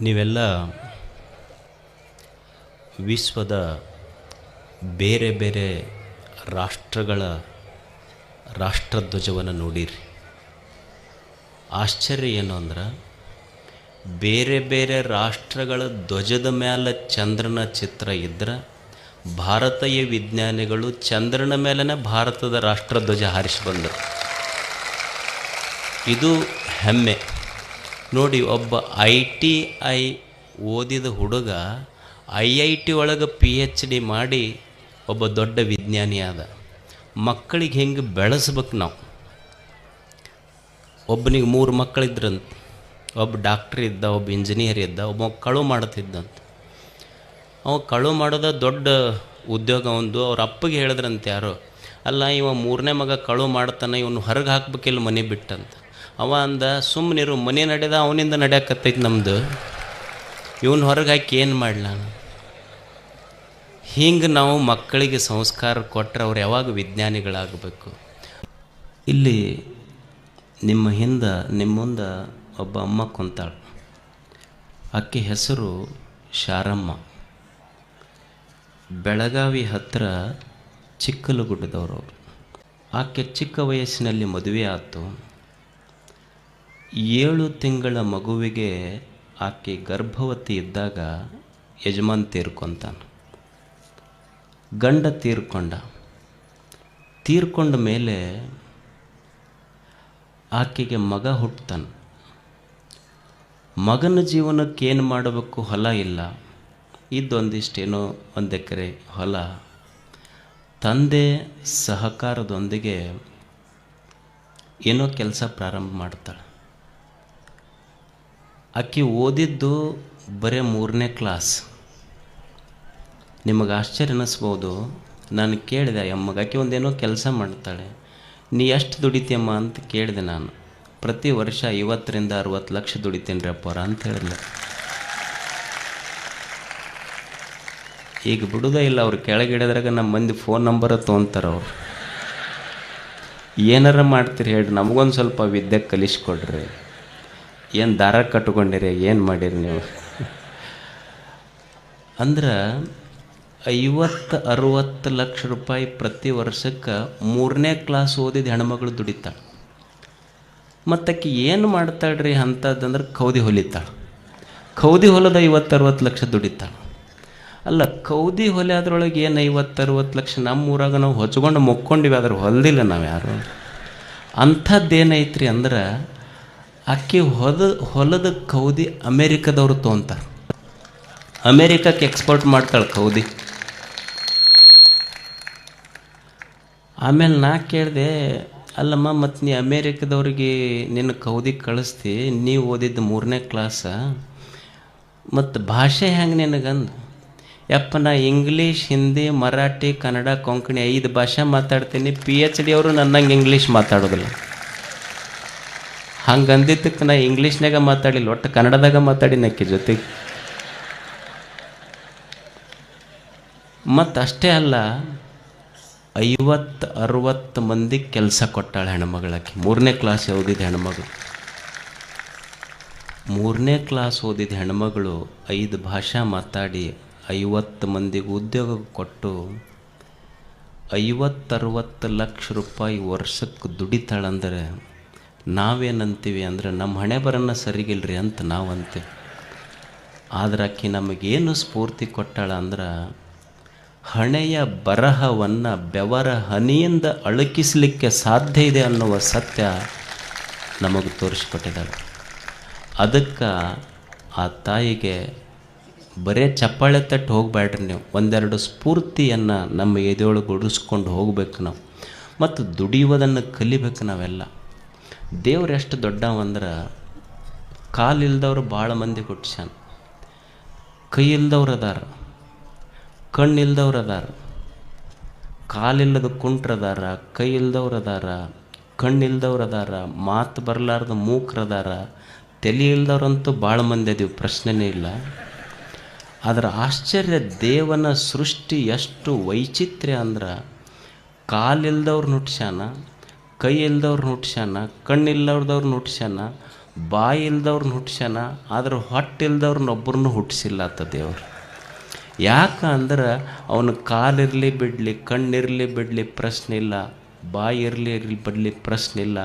ನೀವೆಲ್ಲ ವಿಶ್ವದ ಬೇರೆ ಬೇರೆ ರಾಷ್ಟ್ರಗಳ ರಾಷ್ಟ್ರಧ್ವಜವನ್ನು ನೋಡಿರಿ. ಆಶ್ಚರ್ಯ ಏನು ಅಂದ್ರೆ, ಬೇರೆ ಬೇರೆ ರಾಷ್ಟ್ರಗಳ ಧ್ವಜದ ಮೇಲೆ ಚಂದ್ರನ ಚಿತ್ರ ಇದ್ದರೆ ಭಾರತೀಯ ವಿಜ್ಞಾನಿಗಳು ಚಂದ್ರನ ಮೇಲೇ ಭಾರತದ ರಾಷ್ಟ್ರಧ್ವಜ ಹಾರಿಸಿ ಬಂದರು. ಇದು ಹೆಮ್ಮೆ. ನೋಡಿ, ಒಬ್ಬ ಐ ಟಿ ಐ ಓದಿದ ಹುಡುಗ ಐ ಐ ಟಿ ಒಳಗೆ ಪಿ ಎಚ್ ಡಿ ಮಾಡಿ ಒಬ್ಬ ದೊಡ್ಡ ವಿಜ್ಞಾನಿ ಆದ. ಮಕ್ಕಳಿಗೆ ಹೆಂಗೆ ಬೆಳೆಸ್ಬೇಕು ನಾವು? ಒಬ್ಬನಿಗೆ ಮೂರು ಮಕ್ಕಳಿದ್ರಂತ. ಒಬ್ಬ ಡಾಕ್ಟ್ರ್ ಇದ್ದ, ಒಬ್ಬ ಇಂಜಿನಿಯರ್ ಇದ್ದ, ಒಬ್ಬ ಕಳು ಮಾಡುತ್ತಿದ್ದಂತ ಅವ ಕಳು ಮಾಡೋದ ದೊಡ್ಡ ಉದ್ಯೋಗ ಒಂದು. ಅವ್ರ ಅಪ್ಪಗೆ ಹೇಳಿದ್ರಂತ ಯಾರೋ, ಅಲ್ಲ, ಇವ ಮೂರನೇ ಮಗ ಕಳು ಮಾಡ್ತಾನೆ, ಇವನು ಹೊರಗೆ ಹಾಕ್ಬೇಕಿಲ್ಲ, ಮನೆ ಬಿಟ್ಟಂತ. ಅವ ಅಂದ ಸುಮ್ಮನಿರು ಮನೆ ನಡೆದ, ಅವನಿಂದ ನಡೆಯಕತ್ತೈತಿ ನಮ್ಮದು ಇವನು ಹೊರಗೆ ಹಾಕಿ ಏನು ಮಾಡಲಿ ಹಿಂಗೆ ನಾವು ಮಕ್ಕಳಿಗೆ ಸಂಸ್ಕಾರ ಕೊಟ್ಟರೆ ಅವ್ರು ಯಾವಾಗ ವಿಜ್ಞಾನಿಗಳಾಗಬೇಕು? ಇಲ್ಲಿ ನಿಮ್ಮ ಹಿಂದೆ, ನಿಮ್ಮ ಮುಂದೆ ಒಬ್ಬ ಅಮ್ಮ ಕುಂತಾಳು. ಆಕೆ ಹೆಸರು ಶಾರಮ್ಮ. ಬೆಳಗಾವಿ ಹತ್ತಿರ ಚಿಕ್ಕಲುಗುಡ್ಡದವರು ಆಕೆ ಚಿಕ್ಕ ವಯಸ್ಸಿನಲ್ಲಿ ಮದುವೆ ಆಯಿತು ಏಳು ತಿಂಗಳ ಮಗುವಿಗೆ ಆಕೆ ಗರ್ಭವತಿ ಇದ್ದಾಗ ಯಜಮಾನ್ ತೀರ್ಕೊಂತಾನೆ. ಗಂಡ ತೀರ್ಕೊಂಡ. ತೀರ್ಕೊಂಡ ಮೇಲೆ ಆಕೆಗೆ ಮಗ ಹುಟ್ಟತಾನೆ ಮಗನ ಜೀವನಕ್ಕೆ ಏನು ಮಾಡಬೇಕು? ಹೊಲ ಇಲ್ಲ. ಇದ್ದೊಂದಿಷ್ಟೇನೋ ಒಂದು ಎಕರೆ ಹೊಲ. ತಂದೆ ಸಹಕಾರದೊಂದಿಗೆ ಏನೋ ಕೆಲಸ ಪ್ರಾರಂಭ ಮಾಡ್ತಾಳೆ. ಆಕೆ ಓದಿದ್ದು ಬರೇ ಮೂರನೇ ಕ್ಲಾಸ್ ನಿಮಗೆ ಆಶ್ಚರ್ಯ ಅನ್ನಿಸ್ಬೋದು ನಾನು ಕೇಳಿದೆ ಅಮ್ಮಗಾಕಿ ಒಂದೇನೋ ಕೆಲಸ ಮಾಡ್ತಾಳೆ. ನೀ ಎಷ್ಟು ದುಡಿತೀಯಮ್ಮ? ಅಂತ ಕೇಳಿದೆ ನಾನು. ಪ್ರತಿ ವರ್ಷ ಐವತ್ತರಿಂದ ಅರುವತ್ತು ಲಕ್ಷ ದುಡಿತೀನಿ ರೀ ಅಪ್ಪರ ಅಂತ ಹೇಳಿದ್ಲು. ಈಗ ಬಿಡೋದೇ ಇಲ್ಲ, ಅವ್ರು ಕೆಳಗಿಡದ್ರಾಗ ನಮ್ಮ ಮಂದಿ ಫೋನ್ ನಂಬರ ತೊಗೊಂತಾರೆ ಅವ್ರು. ಏನಾರ ಮಾಡ್ತೀರಿ ಹೇಳ್ರಿ, ನಮಗೊಂದು ಸ್ವಲ್ಪ ವಿದ್ಯೆ ಕಲಿಸ್ಕೊಡ್ರಿ. ಏನು ದಾರ ಕಟ್ಟಿಕೊಂಡಿರಿ, ಏನು ಮಾಡಿರಿ ನೀವು? ಅಂದ್ರೆ ಐವತ್ತು ಅರುವತ್ತು ಲಕ್ಷ ರೂಪಾಯಿ ಪ್ರತಿ ವರ್ಷಕ್ಕೆ ಮೂರನೇ ಕ್ಲಾಸ್ ಓದಿದ ಹೆಣ್ಮಗಳು ದುಡಿತಾಳೆ. ಮತ್ತಕ್ಕೆ ಏನು ಮಾಡ್ತಾಳ್ರಿ ಅಂಥದ್ದಂದ್ರೆ ಕೌದಿ ಹೊಲಿತಾಳೆ. ಕೌದಿ ಹೊಲದ ಐವತ್ತು ಅರುವತ್ತು ಲಕ್ಷ ದುಡಿತಾಳೆ. ಅಲ್ಲ, ಕೌದಿ ಹೊಲೆ ಅದರೊಳಗೆ ಏನು ಐವತ್ತು ಅರುವತ್ತು ಲಕ್ಷ ನಮ್ಮ ಊರಾಗ ನಾವು ಹೊಚ್ಕೊಂಡು ಮುಕ್ಕೊಂಡಿವಿ ಅದ್ರ ಹೊಲ್ದಿಲ್ಲ ನಾವು ಯಾರು ಅಂಥದ್ದೇನೈತ್ರಿ ಅಂದ್ರೆ ಅಕ್ಕಿ ಹೊದ ಹೊಲದ ಕೌದಿ ಅಮೇರಿಕದವ್ರು ತೊಗೊಂತಾರೆ ಅಮೇರಿಕಕ್ಕೆ ಎಕ್ಸ್ಪೋರ್ಟ್ ಮಾಡ್ತಾಳೆ ಕೌದಿ. ಆಮೇಲೆ ನಾ ಕೇಳಿದೆ, ಅಲ್ಲಮ್ಮ, ಮತ್ತು ನೀ ಅಮೇರಿಕದವ್ರಿಗೆ ನಿನ್ನ ಕೌದಿ ಕಳಿಸ್ತಿ, ನೀವು ಓದಿದ್ದು ಮೂರನೇ ಕ್ಲಾಸ. ಮತ್ತು ಭಾಷೆ ಹೆಂಗೆ ನಿನಗಂದು? ಯಪ್ಪ, ನಾ ಇಂಗ್ಲೀಷ್, ಹಿಂದಿ, ಮರಾಠಿ, ಕನ್ನಡ, ಕೊಂಕಣಿ ಐದು ಭಾಷೆ ಮಾತಾಡ್ತೀನಿ. ಪಿ ಎಚ್ ಡಿ ಅವರು ನನ್ನಂಗೆ ಇಂಗ್ಲೀಷ್ ಮಾತಾಡೋದಿಲ್ಲ. ಹಂಗೆ ಅಂದಿದ್ದಕ್ಕೆ ನಾ ಇಂಗ್ಲೀಷ್ನಾಗ ಮಾತಾಡಿಲ್ಲ, ಒಟ್ಟು ಕನ್ನಡದಾಗ ಮಾತಾಡಿನ ನಕ್ಕಿ ಜೊತೆಗೆ. ಮತ್ತು ಅಷ್ಟೇ ಅಲ್ಲ, ಐವತ್ತು ಅರುವತ್ತು ಮಂದಿ ಕೆಲಸ ಕೊಟ್ಟಾಳೆ ಹೆಣ್ಮಗಳಾಕಿ ಮೂರನೇ ಕ್ಲಾಸ್ ಓದಿದ ಹೆಣ್ಮಗಳು. ಮೂರನೇ ಕ್ಲಾಸ್ ಓದಿದ ಹೆಣ್ಮಗಳು ಐದು ಭಾಷಾ ಮಾತಾಡಿ ಐವತ್ತು ಮಂದಿಗೆ ಉದ್ಯೋಗ ಕೊಟ್ಟು ಐವತ್ತರವತ್ತು ಲಕ್ಷ ರೂಪಾಯಿ ವರ್ಷಕ್ಕೆ ದುಡಿತಾಳಂದರೆ ನಾವೇನಂತೀವಿ ಅಂದರೆ ನಮ್ಮ ಹಣೆ ಬರನ್ನ ಸರಿಗಿಲ್ರಿ ಅಂತ ನಾವು ಆದ್ರೆ ಆಕಿ ನಮಗೇನು ಸ್ಫೂರ್ತಿ ಕೊಟ್ಟಾಳ ಅಂದ್ರೆ ಹಣೆಯ ಬರಹವನ್ನು ಬೆವರ ಹನಿಯಿಂದ ಅಳುಕಿಸಲಿಕ್ಕೆ ಸಾಧ್ಯ ಇದೆ ಅನ್ನುವ ಸತ್ಯ ನಮಗೆ ತೋರಿಸ್ಕೊಟ್ಟಿದ್ದಾಳೆ. ಅದಕ್ಕೆ ಆ ತಾಯಿಗೆ ಬರೇ ಚಪ್ಪಾಳೆ ತಟ್ಟು ಹೋಗಬೇಡ್ರಿ ನೀವು. ಒಂದೆರಡು ಸ್ಫೂರ್ತಿಯನ್ನು ನಮ್ಮ ಎದೆಯೊಳಗೆ ಉಡಿಸ್ಕೊಂಡು ಹೋಗ್ಬೇಕು ನಾವು. ಮತ್ತು ದುಡಿಯುವುದನ್ನು ಕಲಿಬೇಕು ನಾವೆಲ್ಲ. ದೇವ್ರು ಎಷ್ಟು ದೊಡ್ಡವಂದ್ರೆ ಕಾಲಿಲ್ದವ್ರು ಭಾಳ ಮಂದಿ ಹುಟ್ಸ್ಯಾನ. ಕೈ ಇಲ್ದವ್ರು ಅದಾರ ಕಣ್ಣು ಇಲ್ದವ್ರು ಅದಾರ ಕಾಲಿಲ್ಲದ ಕುಂಟ್ರದಾರ ಕೈ ಇಲ್ದವ್ರು ಅದಾರ ಕಣ್ಣಿಲ್ದವ್ರು ಅದಾರ, ಮಾತು ಬರಲಾರ್ದ ಮೂಕ್ರದಾರ ತಲೆ ಇಲ್ದವ್ರಂತೂ ಭಾಳ ಮಂದಿ ಅದೀವಿ, ಪ್ರಶ್ನೆನೇ ಇಲ್ಲ. ಅದರ ಆಶ್ಚರ್ಯ, ದೇವನ ಸೃಷ್ಟಿ ಎಷ್ಟು ವೈಚಿತ್ರ್ಯ ಅಂದ್ರೆ ಕಾಲಿಲ್ದವ್ರು ಹುಟ್ಸ್ಯಾನ ಕೈ ಇಲ್ದವ್ರು ಹುಟ್ಸ್ಯಾನ ಕಣ್ಣಿಲ್ಲವ್ರದವ್ರು ಹುಟ್ಸ್ಯಾನ ಬಾಯಿ ಇಲ್ದವ್ರನ್ನ ಹುಟ್ಸ್ಯಾನ ಆದ್ರೆ ಹೊಟ್ಟೆ ಇಲ್ದವ್ರನ್ನ ಒಬ್ಬರನ್ನು ಹುಟ್ಟಿಸಿಲ್ಲ ಆತ ದೇವರು. ಯಾಕೆ ಅಂದ್ರೆ ಅವನ ಕಾಲಿರಲಿ ಬಿಡಲಿ ಕಣ್ಣಿರಲಿ ಬಿಡಲಿ ಪ್ರಶ್ನೆ ಇಲ್ಲ, ಬಾಯಿ ಇರಲಿ ಇರಲಿ ಬಿಡಲಿ ಪ್ರಶ್ನೆ ಇಲ್ಲ,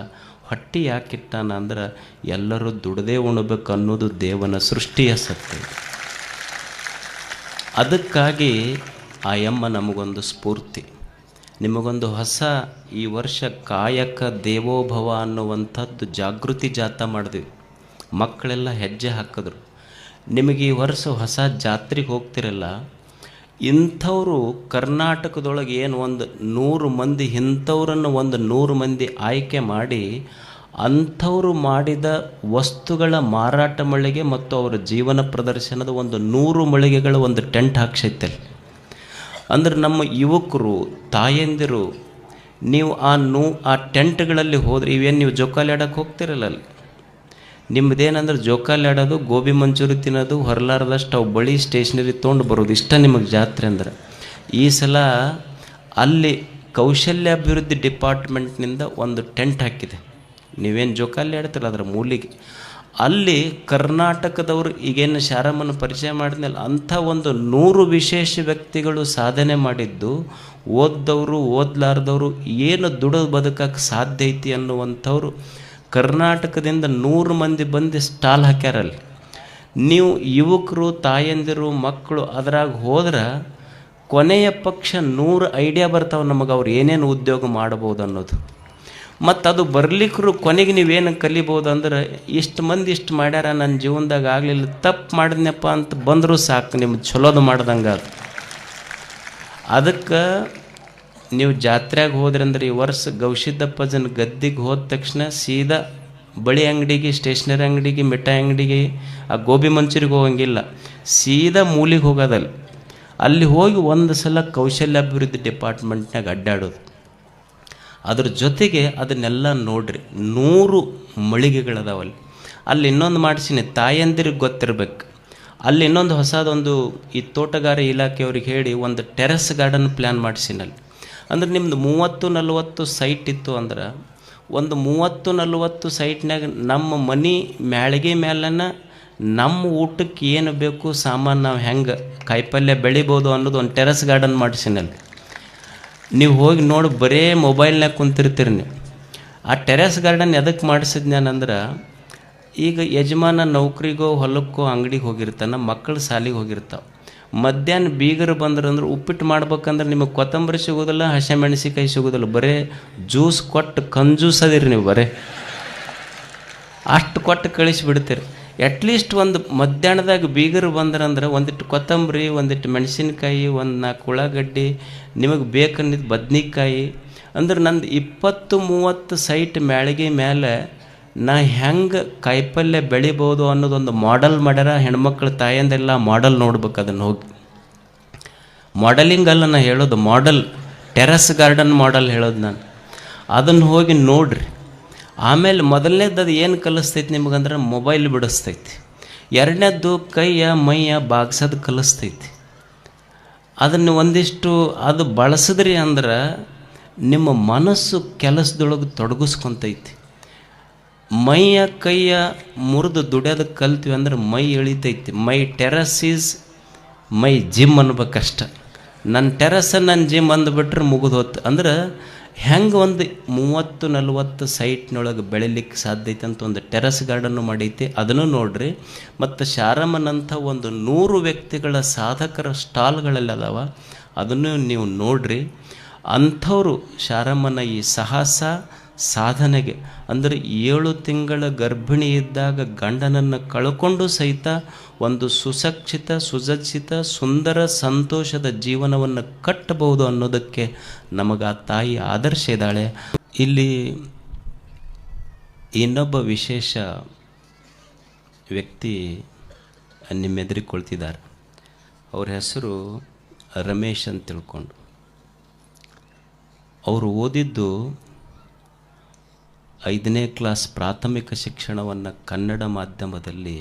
ಹೊಟ್ಟೆ ಯಾಕಿಟ್ಟಾನ ಅಂದ್ರೆ ಎಲ್ಲರೂ ದುಡದೇ ಉಣಬೇಕು ಅನ್ನೋದು ದೇವನ ಸೃಷ್ಟಿಯ ಸತ್ಯ ಅದಕ್ಕಾಗಿ ಆ ಯಮ್ಮ ನಮಗೊಂದು ಸ್ಫೂರ್ತಿ. ನಿಮಗೊಂದು ಹೊಸ ಈ ವರ್ಷ ಕಾಯಕ ದೇವೋಭವ ಅನ್ನುವಂಥದ್ದು ಜಾಗೃತಿ ಜಾತ ಮಾಡಿದ್ವಿ. ಮಕ್ಕಳೆಲ್ಲ ಹೆಜ್ಜೆ ಹಾಕಿದ್ರು. ನಿಮಗೆ ಈ ವರ್ಷ ಹೊಸ ಜಾತ್ರೆಗೆ ಹೋಗ್ತಿರಲ್ಲ, ಇಂಥವರು ಕರ್ನಾಟಕದೊಳಗೆ ಏನು ಒಂದು ನೂರು ಮಂದಿ, ಇಂಥವ್ರನ್ನು ಒಂದು ನೂರು ಮಂದಿ ಆಯ್ಕೆ ಮಾಡಿ ಅಂಥವರು ಮಾಡಿದ ವಸ್ತುಗಳ ಮಾರಾಟ ಮಳಿಗೆ ಮತ್ತು ಅವರ ಜೀವನ ಪ್ರದರ್ಶನದ ಒಂದು ನೂರು ಮಳಿಗೆಗಳ ಒಂದು ಟೆಂಟ್ ಹಾಕ್ಸೈತಲ್ಲಿ. ಅಂದ್ರೆ ನಮ್ಮ ಯುವಕರು, ತಾಯಂದಿರು, ನೀವು ಆ ನೂ, ಆ ಟೆಂಟ್ಗಳಲ್ಲಿ ಹೋದರೆ ಇವೇನು ನೀವು ಜೋಕಾಲಿ ಆಡೋಕ್ಕೆ ಹೋಗ್ತಿರಲ್ಲ ಅಲ್ಲಿ? ನಿಮ್ಮದೇನಂದ್ರೆ ಜೋಕಾಲಿ ಆಡೋದು, ಗೋಬಿ ಮಂಚೂರಿ ತಿನ್ನೋದು, ಹೊರಲಾರದಷ್ಟು ಅವು ಬಳಿ ಸ್ಟೇಷನರಿ ತೊಗೊಂಡು ಬರೋದು ಇಷ್ಟ ನಿಮಗೆ ಜಾತ್ರೆ ಅಂದ್ರೆ. ಈ ಸಲ ಅಲ್ಲಿ ಕೌಶಲ್ಯಾಭಿವೃದ್ಧಿ ಡಿಪಾರ್ಟ್ಮೆಂಟ್ನಿಂದ ಒಂದು ಟೆಂಟ್ ಹಾಕಿದೆ. ನೀವೇನು ಜೋಕಾಲಿ ಆಡ್ತಿರಲ್ಲ ಅದರ ಮೂಲಿಗೆ. ಅಲ್ಲಿ ಕರ್ನಾಟಕದವರು ಈಗೇನು ಶಾರಮ್ಮನ ಪರಿಚಯ ಮಾಡಿದ್ಮೇಲೆ ಅಂಥ ಒಂದು ನೂರು ವಿಶೇಷ ವ್ಯಕ್ತಿಗಳು ಸಾಧನೆ ಮಾಡಿದ್ದು, ಓದ್ದವರು, ಓದ್ಲಾರ್ದವರು ಏನು ದುಡಿದು ಬದುಕಕ್ಕೆ ಸಾಧ್ಯ ಐತಿ ಅನ್ನುವಂಥವ್ರು ಕರ್ನಾಟಕದಿಂದ ನೂರು ಮಂದಿ ಬಂದು ಸ್ಟಾಲ್ ಹಾಕ್ಯಾರಲ್ಲಿ. ನೀವು ಯುವಕರು, ತಾಯಂದಿರು, ಮಕ್ಕಳು ಅದ್ರಾಗ ಹೋದ್ರೆ ಕೊನೆಯ ಪಕ್ಷ ನೂರು ಐಡಿಯಾ ಬರ್ತಾವೆ ನಮಗೆ ಅವ್ರು ಏನೇನು ಉದ್ಯೋಗ ಮಾಡ್ಬೋದು ಅನ್ನೋದು. ಮತ್ತು ಅದು ಬರ್ಲಿಕ್ಕರು ಕೊನೆಗೆ ನೀವೇನು ಕಲಿಬೋದು ಅಂದ್ರೆ ಇಷ್ಟು ಮಂದಿ ಇಷ್ಟು ಮಾಡ್ಯಾರ ನನ್ನ ಜೀವನದಾಗ ಆಗಲಿಲ್ಲ, ತಪ್ಪು ಮಾಡಿದ್ನಪ್ಪ ಅಂತ ಬಂದರೂ ಸಾಕು ನಿಮ್ಗೆ ಚಲೋದು ಮಾಡ್ದಂಗೆ ಅದು. ಅದಕ್ಕೆ ನೀವು ಜಾತ್ರೆಗೆ ಹೋದ್ರಂದ್ರೆ ಈ ವರ್ಷ ಗೌಶಿದ್ದಪ್ಪಜನ ಗದ್ದಿಗೆ ಹೋದ ತಕ್ಷಣ ಸೀದಾ ಬಳಿ ಅಂಗಡಿಗೆ, ಸ್ಟೇಷ್ನರಿ ಅಂಗಡಿಗೆ, ಮಿಠಾಯಿ ಅಂಗಡಿಗೆ, ಆ ಗೋಬಿ ಮಂಚೂರಿಗೆ ಹೋಗಂಗಿಲ್ಲ. ಸೀದಾ ಮೂಲಿಗೆ ಹೋಗೋದಲ್ಲಿ ಅಲ್ಲಿ ಹೋಗಿ ಒಂದು ಸಲ ಕೌಶಲ್ಯಾಭಿವೃದ್ಧಿ ಡಿಪಾರ್ಟ್ಮೆಂಟ್ನಾಗ ಅಡ್ಡಾಡೋದು. ಅದ್ರ ಜೊತೆಗೆ ಅದನ್ನೆಲ್ಲ ನೋಡ್ರಿ. ನೂರು ಮಳಿಗೆಗಳದಾವಲ್ಲಿ. ಅಲ್ಲಿ ಇನ್ನೊಂದು ಮಾಡಿಸಿನಿ, ತಾಯಂದಿರಿಗೆ ಗೊತ್ತಿರ್ಬೇಕು. ಅಲ್ಲಿ ಇನ್ನೊಂದು ಹೊಸದೊಂದು ಈ ತೋಟಗಾರ ಇಲಾಖೆಯವ್ರಿಗೆ ಹೇಳಿ ಒಂದು ಟೆರೆಸ್ ಗಾರ್ಡನ್ ಪ್ಲ್ಯಾನ್ ಮಾಡಿಸಿನಲ್ಲಿ ಅಂದ್ರೆ ನಿಮ್ದು ಮೂವತ್ತು ನಲವತ್ತು ಸೈಟ್ ಇತ್ತು ಅಂದ್ರೆ, ಒಂದು ಮೂವತ್ತು ನಲವತ್ತು ಸೈಟ್ನಾಗ ನಮ್ಮ ಮನೆ ಮ್ಯಾಳಿಗೆ ಮೇಲನ ನಮ್ಮ ಊಟಕ್ಕೆ ಏನು ಬೇಕು ಸಾಮಾನು ನಾವು ಹೆಂಗೆ ಕಾಯಿಪಲ್ಯ ಬೆಳಿಬೋದು ಅನ್ನೋದು ಒಂದು ಟೆರೆಸ್ ಗಾರ್ಡನ್ ಮಾಡಿಸಿನಲ್ಲಿ ನೀವು ಹೋಗಿ ನೋಡಿ, ಬರೇ ಮೊಬೈಲ್ನಾಗ ಕುಂತಿರ್ತೀರಿ ನೀವು. ಆ ಟೆರೆಸ್ ಗಾರ್ಡನ್ ಎದಕ್ಕೆ ಮಾಡಿಸಿದ್ನಾನಂದ್ರೆ ಈಗ ಯಜಮಾನ ನೌಕರಿಗೋ, ಹೊಲಕ್ಕೋ, ಅಂಗಡಿಗೆ ಹೋಗಿರ್ತಾನೆ, ಮಕ್ಕಳು ಸಾಲಿಗೆ ಹೋಗಿರ್ತಾವೆ. ಮಧ್ಯಾಹ್ನ ಬೀಗರು ಬಂದ್ರೆ ಅಂದ್ರೆ ಉಪ್ಪಿಟ್ಟು ಮಾಡ್ಬೇಕಂದ್ರೆ ನಿಮಗೆ ಕೊತ್ತಂಬರಿ ಸಿಗೋದಿಲ್ಲ ಹಸಿಮೆಣಸಿಕಾಯಿ ಸಿಗೋದಿಲ್ಲ, ಬರೇ ಜ್ಯೂಸ್ ಕೊಟ್ಟು ಕಂಜೂಸ್ ಅದಿರಿ ನೀವು ಬರೇ. ಅಷ್ಟು ಕೊಟ್ಟು ಕಳಿಸಿಬಿಡ್ತೀರಿ. ಅಟ್ಲೀಸ್ಟ್ ಒಂದು ಮಧ್ಯಾಹ್ನದಾಗ ಬೀಗರು ಬಂದ್ರಂದ್ರೆ ಒಂದಿಟ್ಟು ಕೊತ್ತಂಬರಿ, ಒಂದಿಟ್ಟು ಮೆಣಸಿನ್ಕಾಯಿ, ಒಂದು ನಾಲ್ಕು ಉಳ್ಳಾಗಡ್ಡಿ, ನಿಮಗೆ ಬೇಕನ್ನಿದ್ದು ಬದ್ನಿಕಾಯಿ. ಅಂದ್ರೆ ನಂದು ಇಪ್ಪತ್ತು ಮೂವತ್ತು ಸೈಟ್ ಮ್ಯಾಳಿಗೆ ಮೇಲೆ ನಾ ಹೆಂಗೆ ಕಾಯಿಪಲ್ಯ ಬೆಳಿಬೋದು ಅನ್ನೋದೊಂದು ಮಾಡೆಲ್ ಮಾಡ್ಯಾರ ಹೆಣ್ಮಕ್ಳ ತಾಯಂದೆಲ್ಲ ಮಾಡೆಲ್ ನೋಡ್ಬೇಕು ಅದನ್ನು ಹೋಗಿ. ಮಾಡೆಲಿಂಗ್ ಅಲ್ಲ ನಾ ಹೇಳೋದು ಮಾಡೆಲ್ ಟೆರಸ್ ಗಾರ್ಡನ್ ಮಾಡೆಲ್ ಹೇಳೋದು ನಾನು. ಅದನ್ನು ಹೋಗಿ ನೋಡ್ರಿ. ಆಮೇಲೆ ಮೊದಲನೇದ್ದು ಅದು ಏನು ಕಲಿಸ್ತೈತಿ ನಿಮಗಂದ್ರೆ ಮೊಬೈಲ್ ಬಿಡಿಸ್ತೈತಿ. ಎರಡನೇದ್ದು ಕೈಯ, ಮೈಯ ಬಾಗ್ಸೋದು ಕಲಿಸ್ತೈತಿ. ಅದನ್ನು ಒಂದಿಷ್ಟು ಅದು ಬಳಸಿದ್ರಿ ಅಂದ್ರೆ ನಿಮ್ಮ ಮನಸ್ಸು ಕೆಲಸದೊಳಗೆ ತೊಡಗಿಸ್ಕೊತೈತಿ. ಮೈಯ, ಕೈಯ ಮುರಿದು ದುಡಿಯೋದು ಕಲ್ತೀವಿ ಅಂದ್ರೆ ಮೈ ಎಳಿತೈತಿ my terrace is my gym ಅನ್ಬೇಕಷ್ಟ. ನನ್ನ ಟೆರಸ್ ನನ್ನ ಜಿಮ್ ಅಂದ್ಬಿಟ್ರೆ ಮುಗಿದು ಹೊತ್ತು ಅಂದ್ರೆ ಹೆಂಗೆ ಒಂದು ಮೂವತ್ತು ನಲವತ್ತು ಸೈಟ್ನೊಳಗೆ ಬೆಳಿಲಿಕ್ಕೆ ಸಾಧ್ಯ ಐತೆ ಅಂತ ಒಂದು ಟೆರಸ್ ಗಾರ್ಡನ್ನು ಮಾಡೈತಿ, ಅದನ್ನು ನೋಡ್ರಿ. ಮತ್ತು ಶಾರಮ್ಮನಂಥ ಒಂದು ನೂರು ವ್ಯಕ್ತಿಗಳ ಸಾಧಕರ ಸ್ಟಾಲ್ಗಳೆಲ್ಲ ಅದಾವ ಅದನ್ನು ನೀವು ನೋಡ್ರಿ. ಅಂಥವರು ಶಾರಮ್ಮನ ಈ ಸಾಹಸ ಸಾಧನೆಗೆ. ಅಂದರೆ ಏಳು ತಿಂಗಳ ಗರ್ಭಿಣಿ ಇದ್ದಾಗ ಗಂಡನನ್ನು ಕಳ್ಕೊಂಡು ಸಹಿತ ಒಂದು ಸುಸಕ್ಷಿತ ಸುಸಜ್ಜಿತ, ಸುಂದರ, ಸಂತೋಷದ ಜೀವನವನ್ನು ಕಟ್ಟಬಹುದು ಅನ್ನೋದಕ್ಕೆ ನಮಗೆ ಆ ತಾಯಿ ಆದರ್ಶ ಇದ್ದಾಳೆ. ಇಲ್ಲಿ ಇನ್ನೊಬ್ಬ ವಿಶೇಷ ವ್ಯಕ್ತಿ ನಿಮ್ಮೆದರಿಕೊಳ್ತಿದ್ದಾರೆ. ಕುಳಿತಿದ್ದಾರೆ ಅವ್ರ ಹೆಸರು ರಮೇಶ್ ಅಂತ ತಿಳ್ಕೊಂಡು. ಅವರು ಓದಿದ್ದು ಐದನೇ ಕ್ಲಾಸ್ ಪ್ರಾಥಮಿಕ ಶಿಕ್ಷಣವನ್ನು ಕನ್ನಡ ಮಾಧ್ಯಮದಲ್ಲಿ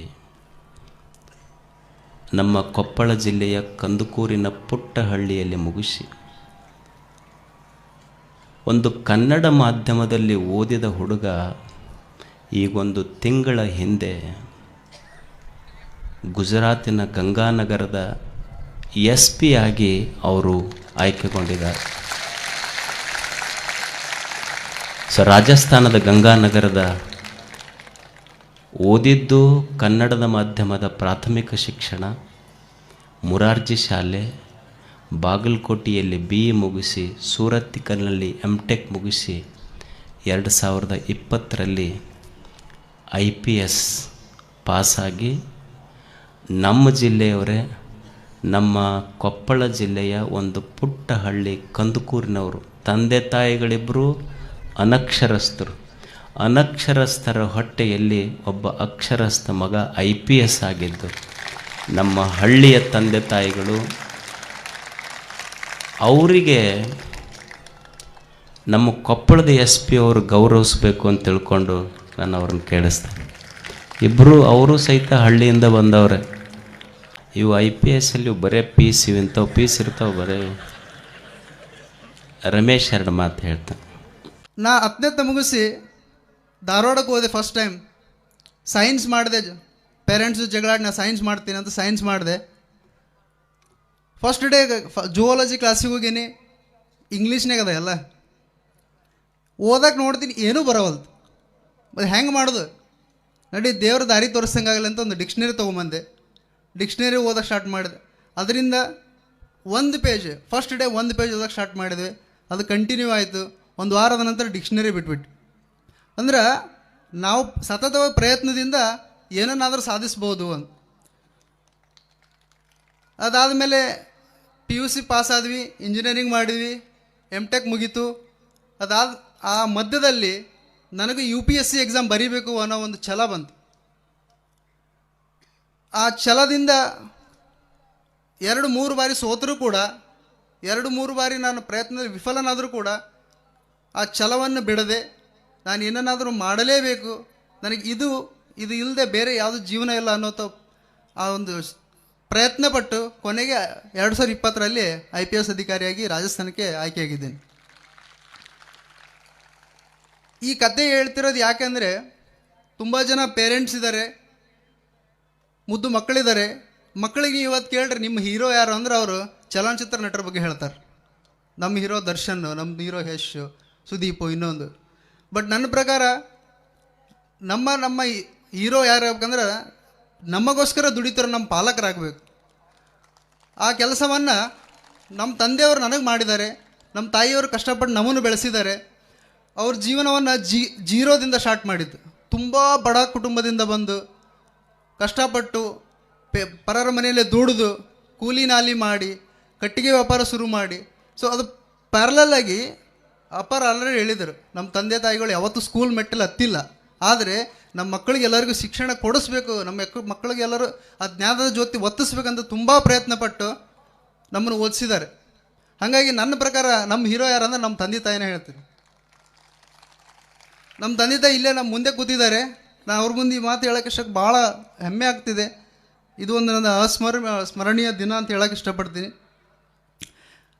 ನಮ್ಮ ಕೊಪ್ಪಳ ಜಿಲ್ಲೆಯ ಕಂದುಕೂರಿನ ಪುಟ್ಟಹಳ್ಳಿಯಲ್ಲಿ ಮುಗಿಸಿ, ಒಂದು ಕನ್ನಡ ಮಾಧ್ಯಮದಲ್ಲಿ ಓದಿದ ಹುಡುಗ ಈಗೊಂದು ತಿಂಗಳ ಹಿಂದೆ ಗುಜರಾತಿನ ಗಂಗಾನಗರದ ಎಸ್ ಪಿ ಆಗಿ ಅವರು ಆಯ್ಕೆಗೊಂಡಿದ್ದಾರೆ. ಸೊ ರಾಜಸ್ಥಾನದ ಗಂಗಾನಗರದ ಓದಿದ್ದು ಕನ್ನಡದ ಮಾಧ್ಯಮದ ಪ್ರಾಥಮಿಕ ಶಿಕ್ಷಣ, ಮುರಾರ್ಜಿ ಶಾಲೆ, ಬಾಗಲಕೋಟೆಯಲ್ಲಿ ಬಿ ಇ ಮುಗಿಸಿ ಸೂರತ್ತಿಕಲ್ನಲ್ಲಿ ಎಂ ಟೆಕ್ ಮುಗಿಸಿ ಎರಡು ಸಾವಿರದ ಇಪ್ಪತ್ತರಲ್ಲಿ ಐ ಪಿ ಎಸ್ ಪಾಸಾಗಿ ನಮ್ಮ ಜಿಲ್ಲೆಯವರೇ ನಮ್ಮ ಕೊಪ್ಪಳ ಜಿಲ್ಲೆಯ ಒಂದು ಪುಟ್ಟ ಹಳ್ಳಿ ಕಂದುಕೂರಿನವರು. ತಂದೆ ತಾಯಿಗಳಿಬ್ಬರು ಅನಕ್ಷರಸ್ಥರು. ಅನಕ್ಷರಸ್ಥರ ಹೊಟ್ಟೆಯಲ್ಲಿ ಒಬ್ಬ ಅಕ್ಷರಸ್ಥ ಮಗ ಐ ಪಿ ಎಸ್ ಆಗಿದ್ದು, ನಮ್ಮ ಹಳ್ಳಿಯ ತಂದೆ ತಾಯಿಗಳು ಅವರಿಗೆ ನಮ್ಮ ಕೊಪ್ಪಳದ ಎಸ್ ಪಿ ಅವರು ಗೌರವಿಸ್ಬೇಕು ಅಂತ ತಿಳ್ಕೊಂಡು ನಾನು ಅವ್ರನ್ನ ಕೇಳಿಸ್ತೇನೆ. ಇಬ್ಬರು ಅವರು ಸಹಿತ ಹಳ್ಳಿಯಿಂದ ಬಂದವ್ರೆ. ಇವು ಐ ಪಿ ಎಸ್ ಅಲ್ಲಿ ಇವು ಬರೇ ಪೀಸ್, ಇವು ಇಂಥವು ಪೀಸ್ ಇರ್ತಾವೆ ಬರೇ. ರಮೇಶ್ ಎರಡು ಮಾತು ಹೇಳ್ತಾನೆ. ನಾ ಹತ್ತನೇತ್ತ ಮುಗಿಸಿ ಧಾರವಾಡಕ್ಕೆ ಹೋದೆ ಫಸ್ಟ್ ಟೈಮ್ ಸೈನ್ಸ್ ಮಾಡಿದೆ ಪೇರೆಂಟ್ಸು ಜಗಳಾಡಿ ನಾ ಸೈನ್ಸ್ ಮಾಡ್ತೀನಿ ಅಂತ ಸೈನ್ಸ್ ಮಾಡಿದೆ. ಫಸ್ಟ್ ಡೇ ಜುವಾಲಜಿ ಕ್ಲಾಸಿಗೆ ಹೋಗೀನಿ. ಇಂಗ್ಲೀಷ್ನಾಗ ಅದ ಎಲ್ಲ. ಓದಕ್ಕೆ ನೋಡ್ತೀನಿ ಏನೂ ಬರವಲ್ದು. ಅದು ಹೆಂಗೆ ಮಾಡೋದು? ನಡಿ ದೇವ್ರ ದಾರಿ ತೋರಿಸ್ದಂಗಾಗಲ್ಲ ಅಂತ ಒಂದು ಡಿಕ್ಷನರಿ ತೊಗೊಂಬಂದೆ. ಡಿಕ್ಷನರಿ ಓದಕ್ಕೆ ಸ್ಟಾರ್ಟ್ ಮಾಡಿದೆ. ಅದರಿಂದ ಒಂದು ಪೇಜ್ ಫಸ್ಟ್ ಡೇ ಒಂದು ಪೇಜ್ ಓದಕ್ಕೆ ಸ್ಟಾರ್ಟ್ ಮಾಡಿದ್ವಿ. ಅದು ಕಂಟಿನ್ಯೂ ಆಯಿತು. ಒಂದು ವಾರದ ನಂತರ ಡಿಕ್ಷನರಿ ಬಿಟ್ಬಿಟ್ಟು ಅಂದ್ರೆ ನಾವು ಸತತ ಪ್ರಯತ್ನದಿಂದ ಏನನ್ನಾದರೂ ಸಾಧಿಸ್ಬೋದು ಅಂತ. ಅದಾದಮೇಲೆ ಪಿ ಯು ಸಿ ಪಾಸ್ ಆದ್ವಿ ಇಂಜಿನಿಯರಿಂಗ್ ಮಾಡಿದ್ವಿ ಎಂ ಟೆಕ್ ಮುಗೀತು. ಅದಾದ ಆ ಮಧ್ಯದಲ್ಲಿ ನನಗೆ U P S C exam ಬರೀಬೇಕು ಅನ್ನೋ ಒಂದು ಛಲ ಬಂತು. ಆ ಛಲದಿಂದ ಎರಡು ಮೂರು ಬಾರಿ ಸೋತರೂ ಕೂಡ, ಎರಡು ಮೂರು ಬಾರಿ ನಾನು ಪ್ರಯತ್ನದಲ್ಲಿ ವಿಫಲನಾದರೂ ಕೂಡ ಆ ಛಲವನ್ನು ಬಿಡದೆ ನಾನು ಏನನ್ನಾದರೂ ಮಾಡಲೇಬೇಕು. ನನಗೆ ಇದು ಇದು ಇಲ್ಲದೆ ಬೇರೆ ಯಾವುದು ಜೀವನ ಇಲ್ಲ ಅನ್ನೋ ಆ ಒಂದು ಪ್ರಯತ್ನ ಪಟ್ಟು ಕೊನೆಗೆ ಎರಡು ಸಾವಿರದ ಇಪ್ಪತ್ತರಲ್ಲಿ ಐ ಪಿ ಎಸ್ ಅಧಿಕಾರಿಯಾಗಿ ರಾಜಸ್ಥಾನಕ್ಕೆ ಆಯ್ಕೆಯಾಗಿದ್ದೇನೆ. ಈ ಕತೆ ಹೇಳ್ತಿರೋದು ಯಾಕೆಂದರೆ ತುಂಬ ಜನ ಪೇರೆಂಟ್ಸ್ ಇದ್ದಾರೆ, ಮುದ್ದು ಮಕ್ಕಳಿದ್ದಾರೆ. ಮಕ್ಕಳಿಗೆ ಇವತ್ತು ಕೇಳ್ರಿ, ನಿಮ್ಮ ಹೀರೋ ಯಾರು ಅಂದ್ರೆ ಅವರು ಚಲನಚಿತ್ರ ನಟರ ಬಗ್ಗೆ ಹೇಳ್ತಾರೆ. ನಮ್ಮ ಹೀರೋ ದರ್ಶನ್, ನಮ್ಮ ಹೀರೋ ಯಶ್ ಸುದೀಪು ಇನ್ನೊಂದು. ಬಟ್ ನನ್ನ ಪ್ರಕಾರ ನಮ್ಮ ನಮ್ಮ ಹೀರೋ ಯಾರು ಆಗ್ಬೇಕಂದ್ರೆ ನಮಗೋಸ್ಕರ ದುಡಿತಾರೋ ನಮ್ಮ ಪಾಲಕರಾಗಬೇಕು. ಆ ಕೆಲಸವನ್ನು ನಮ್ಮ ತಂದೆಯವರು ನನಗೆ ಮಾಡಿದ್ದಾರೆ, ನಮ್ಮ ತಾಯಿಯವರು ಕಷ್ಟಪಟ್ಟು ನಮ್ಮನ್ನು ಬೆಳೆಸಿದ್ದಾರೆ. ಅವ್ರ ಜೀವನವನ್ನು ಜಿ, ಜೀರೋದಿಂದ ಸ್ಟಾರ್ಟ್ ಮಾಡಿದ್ದು. ತುಂಬ ಬಡ ಕುಟುಂಬದಿಂದ ಬಂದು ಕಷ್ಟಪಟ್ಟು ಪೆ, ಪರರ ಮನೆಯಲ್ಲೇ ದುಡಿದು ಕೂಲಿ ನಾಲಿ ಮಾಡಿ, ಕಟ್ಟಿಗೆ ವ್ಯಾಪಾರ ಶುರು ಮಾಡಿ. ಸೊ ಅದು ಪ್ಯಾರಲಲ್ ಆಗಿ ಅಪ್ಪಾರ ಆಲ್ರೆಡಿ ಹೇಳಿದರು, ನಮ್ಮ ತಂದೆ ತಾಯಿಗಳು ಯಾವತ್ತೂ ಸ್ಕೂಲ್ ಮೆಟ್ಟಲು ಹತ್ತಿಲ್ಲ. ಆದರೆ ನಮ್ಮ ಮಕ್ಕಳಿಗೆ ಎಲ್ಲರಿಗೂ ಶಿಕ್ಷಣ ಕೊಡಿಸ್ಬೇಕು. ನಮ್ಮ ಮಕ್ಕ ಮಕ್ಕಳಿಗೆ ಎಲ್ಲರೂ ಆ ಜ್ಞಾನದ ಜ್ಯೋತಿ ಒತ್ತಿಸ್ಬೇಕಂತ ತುಂಬ ಪ್ರಯತ್ನ ಪಟ್ಟು ನಮ್ಮನ್ನು ಓದಿಸಿದ್ದಾರೆ. ಹಾಗಾಗಿ ನನ್ನ ಪ್ರಕಾರ ನಮ್ಮ ಹೀರೋ ಯಾರಂದ್ರೆ ನಮ್ಮ ತಂದೆ ತಾಯಿನೇ ಹೇಳ್ತೀನಿ. ನಮ್ಮ ತಂದೆ ತಾಯಿ ಇಲ್ಲೇ ನಮ್ಮ ಮುಂದೆ ಕೂತಿದ್ದಾರೆ. ನಾನು ಅವ್ರ ಮುಂದೆ ಈ ಮಾತು ಹೇಳೋಕ್ಕೆ ಇಷ್ಟ ಭಾಳ ಹೆಮ್ಮೆ ಆಗ್ತಿದೆ. ಇದು ಒಂದು ನನ್ನ ಅಸ್ಮರ, ಸ್ಮರಣೀಯ ದಿನ ಅಂತ ಹೇಳೋಕೆ ಇಷ್ಟಪಡ್ತೀನಿ.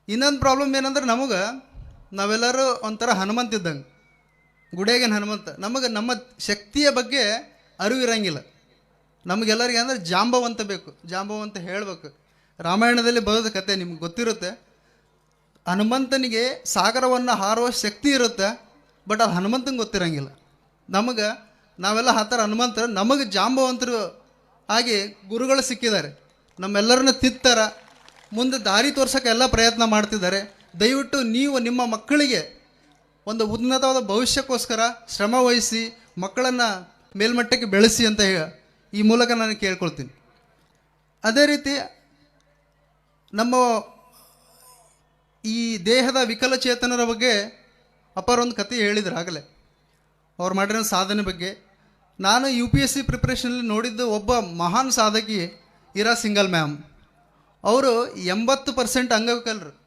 ಇನ್ನೊಂದು ಪ್ರಾಬ್ಲಮ್ ಏನಂದ್ರೆ ನಮಗೆ ನಾವೆಲ್ಲರೂ ಒಂಥರ ಹನುಮಂತ ಇದ್ದಂಗೆ. ಗುಡೇಗಿನ ಹನುಮಂತ. ನಮಗೆ ನಮ್ಮ ಶಕ್ತಿಯ ಬಗ್ಗೆ ಅರಿವಿರಂಗಿಲ್ಲ ನಮಗೆಲ್ಲರಿಗೆ ಅಂದರೆ ಜಾಂಬವಂತ ಬೇಕು. ಜಾಂಬವಂತ ಹೇಳಬೇಕು. ರಾಮಾಯಣದಲ್ಲಿ ಬರೋದ ಕತೆ ನಿಮ್ಗೆ ಗೊತ್ತಿರುತ್ತೆ. ಹನುಮಂತನಿಗೆ ಸಾಗರವನ್ನು ಹಾರುವ ಶಕ್ತಿ ಇರುತ್ತೆ, ಬಟ್ ಅದು ಹನುಮಂತಂಗೆ ಗೊತ್ತಿರಂಗಿಲ್ಲ. ನಮಗೆ, ನಾವೆಲ್ಲ ಆ ಥರ ಹನುಮಂತರು, ನಮಗೆ ಜಾಂಬವಂತರು ಹಾಗೆ ಗುರುಗಳು ಸಿಕ್ಕಿದ್ದಾರೆ. ನಮ್ಮೆಲ್ಲರನ್ನ ತಿತ್ತಾರ, ಮುಂದೆ ದಾರಿ ತೋರ್ಸೋಕೆ ಎಲ್ಲ ಪ್ರಯತ್ನ ಮಾಡ್ತಿದ್ದಾರೆ. ದಯವಿಟ್ಟು ನೀವು ನಿಮ್ಮ ಮಕ್ಕಳಿಗೆ ಒಂದು ಉನ್ನತವಾದ ಭವಿಷ್ಯಕ್ಕೋಸ್ಕರ ಶ್ರಮ ವಹಿಸಿ ಮಕ್ಕಳನ್ನು ಮೇಲ್ಮಟ್ಟಕ್ಕೆ ಬೆಳೆಸಿ ಅಂತ ಈ ಮೂಲಕ ನಾನು ಕೇಳ್ಕೊಳ್ತೀನಿ. ಅದೇ ರೀತಿ ನಮ್ಮ ಈ ದೇಹದ ವಿಕಲಚೇತನರ ಬಗ್ಗೆ ಅಪಾರೊಂದು ಕತೆ ಹೇಳಿದ್ರು ಆಗಲೇ. ಅವ್ರು ಮಾಡಿರೋ ಸಾಧನೆ ಬಗ್ಗೆ. ನಾನು ಯು ಪಿ ಎಸ್ ಸಿ ಪ್ರಿಪ್ರೇಷನಲ್ಲಿ ನೋಡಿದ್ದು ಒಬ್ಬ ಮಹಾನ್ ಸಾಧಕಿ ಇರಾ ಸಿಂಗಲ್ ಮ್ಯಾಮ್. ಅವರು ಎಂಬತ್ತು ಪರ್ಸೆಂಟ್ ಅಂಗವಿಕಲರು.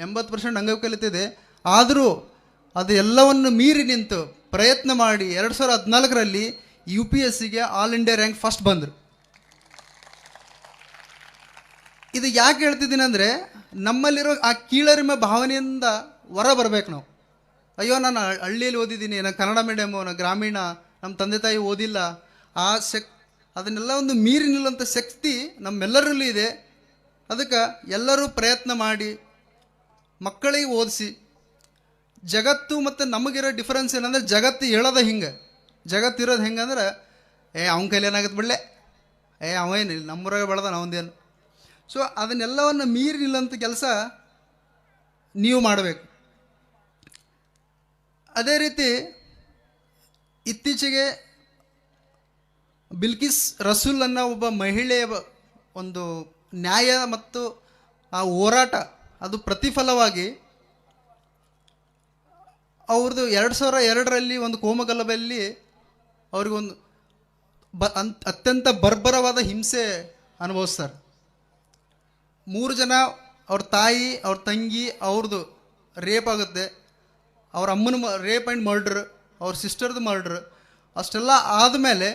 ಎಂಬತ್ತು ಪರ್ಸೆಂಟ್ ಅಂಗವಿಕಲಿತಿದೆ ಆದರೂ ಅದು ಎಲ್ಲವನ್ನು ಮೀರಿ ನಿಂತು ಪ್ರಯತ್ನ ಮಾಡಿ ಎರಡು ಸಾವಿರದ ಹದಿನಾಲ್ಕರಲ್ಲಿ ಯು ಪಿ ಎಸ್ ಸಿಗೆ ಆಲ್ ಇಂಡಿಯಾ ರ್ಯಾಂಕ್ ಫಸ್ಟ್ ಬಂದರು. ಇದು ಯಾಕೆ ಹೇಳ್ತಿದ್ದೀನಿ ಅಂದರೆ ನಮ್ಮಲ್ಲಿರೋ ಆ ಕೀಳರಿಮೆ ಭಾವನೆಯಿಂದ ಹೊರ ಬರಬೇಕು ನಾವು. ಅಯ್ಯೋ, ನಾನು ಹಳ್- ಹಳ್ಳಿಯಲ್ಲಿ ಓದಿದ್ದೀನಿ, ನಾನು ಕನ್ನಡ ಮೀಡಿಯಮ್ಮು ನಾನು ಗ್ರಾಮೀಣ, ನಮ್ಮ ತಂದೆ ತಾಯಿ ಓದಿಲ್ಲ. ಆ ಶಕ್, ಅದನ್ನೆಲ್ಲ ಒಂದು ಮೀರಿ ನಿಲ್ಲುವಂಥ ಶಕ್ತಿ ನಮ್ಮೆಲ್ಲರಲ್ಲೂ ಇದೆ. ಅದಕ್ಕೆ ಎಲ್ಲರೂ ಪ್ರಯತ್ನ ಮಾಡಿ ಮಕ್ಕಳಿಗೆ ಓದಿಸಿ. ಜಗತ್ತು ಮತ್ತು ನಮಗಿರೋ ಡಿಫರೆನ್ಸ್ ಏನಂದ್ರೆ ಜಗತ್ತು ಹೇಳೋದ ಹಿಂಗೆ. ಜಗತ್ತು ಇರೋದು ಹೆಂಗಂದ್ರೆ ಏ, ಅವನ ಕೈಲಿ ಏನಾಗತ್ತೆ ಬಿಡಲೆ? ಏ ಅವೇನಿಲ್ಲ ನಮ್ಮೂರಾಗ ಬೆಳೆದ ಅವಂದೇನು ಸೊ ಅದನ್ನೆಲ್ಲವನ್ನು ಮೀರಿ ನಿಲ್ಲಂಥ ಕೆಲಸ ನೀವು ಮಾಡಬೇಕು. ಅದೇ ರೀತಿ ಇತ್ತೀಚೆಗೆ ಬಿಲ್ಕಿಸ್ ರಸೂಲ್ ಅನ್ನೋ ಒಬ್ಬ ಮಹಿಳೆಯ ಒಂದು ನ್ಯಾಯ ಮತ್ತು ಆ ಹೋರಾಟ ಅದು ಪ್ರತಿಫಲವಾಗಿ ಅವ್ರದ್ದು ಎರಡು ಸಾವಿರ ಎರಡರಲ್ಲಿ ಒಂದು ಕೋಮಗಲಭೆಯಲ್ಲಿ ಅವ್ರಿಗೊಂದು ಬ ಅನ್ ಅತ್ಯಂತ ಬರ್ಬರವಾದ ಹಿಂಸೆ ಅನುಭವಿಸ್ತಾರೆ. ಮೂರು ಜನ ಅವ್ರ ತಾಯಿ, ಅವ್ರ ತಂಗಿ, ಅವ್ರದ್ದು ರೇಪ್ ಆಗುತ್ತೆ. ಅವ್ರ ಅಮ್ಮನ ಮ ರೇಪ್ ಆ್ಯಂಡ್ ಮರ್ಡ್ರ್, ಅವ್ರ ಸಿಸ್ಟರ್ದು ಮರ್ಡ್ರ್, ಅಷ್ಟೆಲ್ಲ ಆದಮೇಲೆ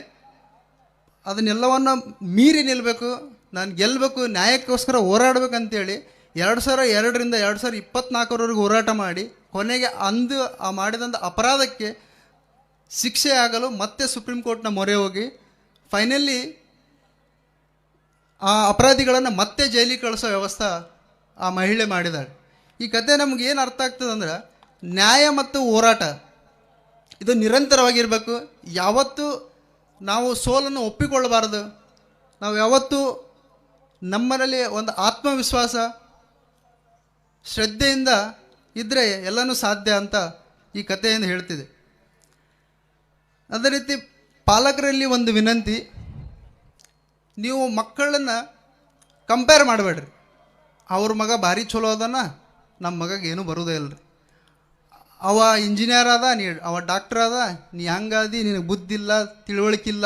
ಅದನ್ನೆಲ್ಲವನ್ನು ಮೀರಿ ನಿಲ್ಲಬೇಕು ನಾನು ಗೆಲ್ಲಬೇಕು ನ್ಯಾಯಕ್ಕೋಸ್ಕರ ಹೋರಾಡಬೇಕಂತೇಳಿ ಎರಡು ಸಾವಿರ ಎರಡರಿಂದ ಎರಡು ಸಾವಿರ ಇಪ್ಪತ್ನಾಲ್ಕರವರೆಗೆ ಹೋರಾಟ ಮಾಡಿ ಕೊನೆಗೆ ಅಂದು ಆ ಮಾಡಿದಂಥ ಅಪರಾಧಕ್ಕೆ ಶಿಕ್ಷೆ ಆಗಲು ಮತ್ತೆ ಸುಪ್ರೀಂ ಕೋರ್ಟ್ನ ಮೊರೆ ಹೋಗಿ ಫೈನಲಿ ಆ ಅಪರಾಧಿಗಳನ್ನು ಮತ್ತೆ ಜೈಲಿಗೆ ಕಳಿಸೋ ವ್ಯವಸ್ಥೆ ಆ ಮಹಿಳೆ ಮಾಡಿದಾಳೆ. ಈ ಕತೆ ನಮ್ಗೆ ಏನು ಅರ್ಥ ಆಗ್ತದಂದ್ರೆ ನ್ಯಾಯ ಮತ್ತು ಹೋರಾಟ ಇದು ನಿರಂತರವಾಗಿರಬೇಕು. ಯಾವತ್ತೂ ನಾವು ಸೋಲನ್ನು ಒಪ್ಪಿಕೊಳ್ಳಬಾರದು. ನಾವು ಯಾವತ್ತೂ ನಮ್ಮಲ್ಲಿ ಒಂದು ಆತ್ಮವಿಶ್ವಾಸ ಶ್ರದ್ಧೆಯಿಂದ ಇದ್ದರೆ ಎಲ್ಲನೂ ಸಾಧ್ಯ ಅಂತ ಈ ಕಥೆಯಿಂದ ಹೇಳ್ತಿದೆ. ಅದೇ ರೀತಿ ಪಾಲಕರಲ್ಲಿ ಒಂದು ವಿನಂತಿ, ನೀವು ಮಕ್ಕಳನ್ನು ಕಂಪೇರ್ ಮಾಡಬೇಡ್ರಿ. ಅವ್ರ ಮಗ ಭಾರಿ ಚಲೋ ಅದಾನ ನಮ್ಮ ಮಗಗೆ ಏನೂ ಬರೋದೇ ಇಲ್ಲ ರೀ ಅವ ಇಂಜಿನಿಯರ್ ಅದ, ನೀ ಅವ ಡಾಕ್ಟರ್ ಅದ, ನೀ ಹಂಗಾದಿ, ನಿನಗೆ ಬುದ್ಧಿಲ್ಲ ತಿಳುವಳಿಕಿಲ್ಲ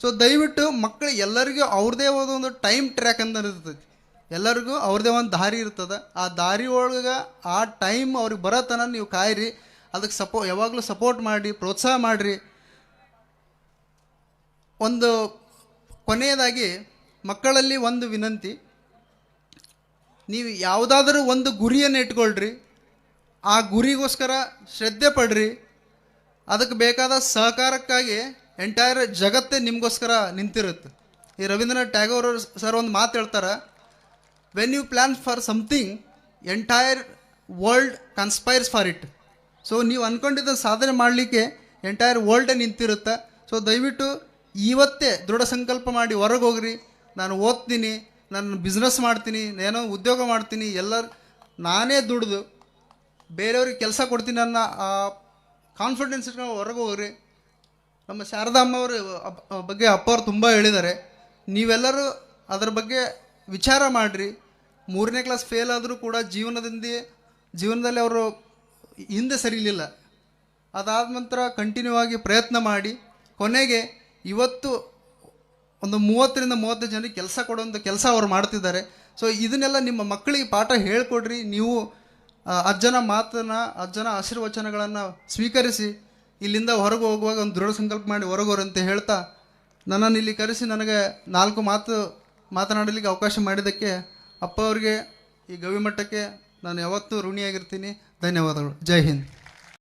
ಸೊ ದಯವಿಟ್ಟು ಮಕ್ಕಳು ಎಲ್ಲರಿಗೂ ಅವ್ರದೇ ಒಂದು ಟೈಮ್ ಟ್ರ್ಯಾಕ್ ಅಂತ ಇರ್ತೈತಿ ಎಲ್ಲರಿಗೂ ಅವ್ರದೇ ಒಂದು ದಾರಿ ಇರ್ತದೆ. ಆ ದಾರಿ ಒಳಗೆ ಆ ಟೈಮ್ ಅವ್ರಿಗೆ ಬರೋ ತನಕ ನೀವು ಕಾಯಿರಿ. ಅದಕ್ಕೆ ಸಪೋ, ಯಾವಾಗಲೂ ಸಪೋರ್ಟ್ ಮಾಡಿ ಪ್ರೋತ್ಸಾಹ ಮಾಡಿರಿ. ಒಂದು ಕೊನೆಯದಾಗಿ ಮಕ್ಕಳಲ್ಲಿ ಒಂದು ವಿನಂತಿ. ನೀವು ಯಾವುದಾದ್ರೂ ಒಂದು ಗುರಿಯನ್ನು ಇಟ್ಕೊಳ್ರಿ. ಆ ಗುರಿಗೋಸ್ಕರ ಶ್ರದ್ಧೆ ಪಡ್ರಿ. ಅದಕ್ಕೆ ಬೇಕಾದ ಸಹಕಾರಕ್ಕಾಗಿ ಎಂಟೈರ್ ಜಗತ್ತೇ ನಿಮಗೋಸ್ಕರ ನಿಂತಿರುತ್ತೆ. ಈ ರವೀಂದ್ರನಾಥ್ ಟ್ಯಾಗೋರ್ ಸರ್ ಒಂದು ಮಾತು ಹೇಳ್ತಾರೆ. When you plan for something entire world conspires for it so ನೀವು ಅಂದ್ಕೊಂಡಿದ್ದ ಸಾಧನೆ ಮಾಡಲಿಕ್ಕೆ ಎಂಟೈರ್ ವರ್ಲ್ಡೇ ನಿಂತಿರುತ್ತೆ. ಸೊ ದಯವಿಟ್ಟು ಇವತ್ತೇ ದೃಢ ಸಂಕಲ್ಪ ಮಾಡಿ ಹೊರಗೆ ಹೋಗ್ರಿ ನಾನು ಓದ್ತೀನಿ ನಾನು ಬಿಸ್ನೆಸ್ ಮಾಡ್ತೀನಿ, ಏನೋ ಉದ್ಯೋಗ ಮಾಡ್ತೀನಿ, ಎಲ್ಲರೂ, ನಾನೇ ದುಡಿದು ಬೇರೆಯವ್ರಿಗೆ ಕೆಲಸ ಕೊಡ್ತೀನಿ ಅನ್ನೋ, ಆ ಕಾನ್ಫಿಡೆನ್ಸ್ ಇಟ್ಕೊಂಡು ಹೊರಗೆ ಹೋಗ್ರಿ ನಮ್ಮ ಶಾರದಾಮ್ಮ ಅವರು ಬಗ್ಗೆ ಅಪ್ಪ ಅವ್ರು ತುಂಬ ಹೇಳಿದ್ದಾರೆ. ನೀವೆಲ್ಲರೂ ಅದರ ಬಗ್ಗೆ ವಿಚಾರ ಮಾಡಿರಿ. ಮೂರನೇ ಕ್ಲಾಸ್ ಫೇಲ್ ಆದರೂ ಕೂಡ ಜೀವನದಿಂದ, ಜೀವನದಲ್ಲಿ ಅವರು ಹಿಂದೆ ಸರಿಲಿಲ್ಲ. ಅದಾದ ನಂತರ ಕಂಟಿನ್ಯೂ ಆಗಿ ಪ್ರಯತ್ನ ಮಾಡಿ, ಕೊನೆಗೆ ಇವತ್ತು ಒಂದು ಮೂವತ್ತರಿಂದ ಮೂವತ್ತು ಜನಕ್ಕೆ ಕೆಲಸ ಕೊಡೋಂಥ ಕೆಲಸ ಅವರು ಮಾಡ್ತಿದ್ದಾರೆ. ಸೊ ಇದನ್ನೆಲ್ಲ ನಿಮ್ಮ ಮಕ್ಕಳಿಗೆ ಪಾಠ ಹೇಳ್ಕೊಡ್ರಿ. ನೀವು ಅಜ್ಜನ ಮಾತನ್ನ, ಅಜ್ಜನ ಆಶೀರ್ವಚನಗಳನ್ನು ಸ್ವೀಕರಿಸಿ, ಇಲ್ಲಿಂದ ಹೊರಗೆ ಹೋಗುವಾಗ ಒಂದು ದೃಢ ಸಂಕಲ್ಪ ಮಾಡಿ ಹೊರಗೋರು ಅಂತ ಹೇಳ್ತಾ, ನನ್ನನ್ನು ಇಲ್ಲಿ ಕರೆಸಿ ನನಗೆ ನಾಲ್ಕು ಮಾತು ಮಾತನಾಡಲಿಕ್ಕೆ ಅವಕಾಶ ಮಾಡಿದ್ದಕ್ಕೆ ಅಪ್ಪ ಅವರಿಗೆ ಈ ಗವಿಮಠಕ್ಕೆ ನಾನು ಯಾವತ್ತೂ ಋಣಿಯಾಗಿರ್ತೀನಿ. ಧನ್ಯವಾದಗಳು. ಜೈ ಹಿಂದ್.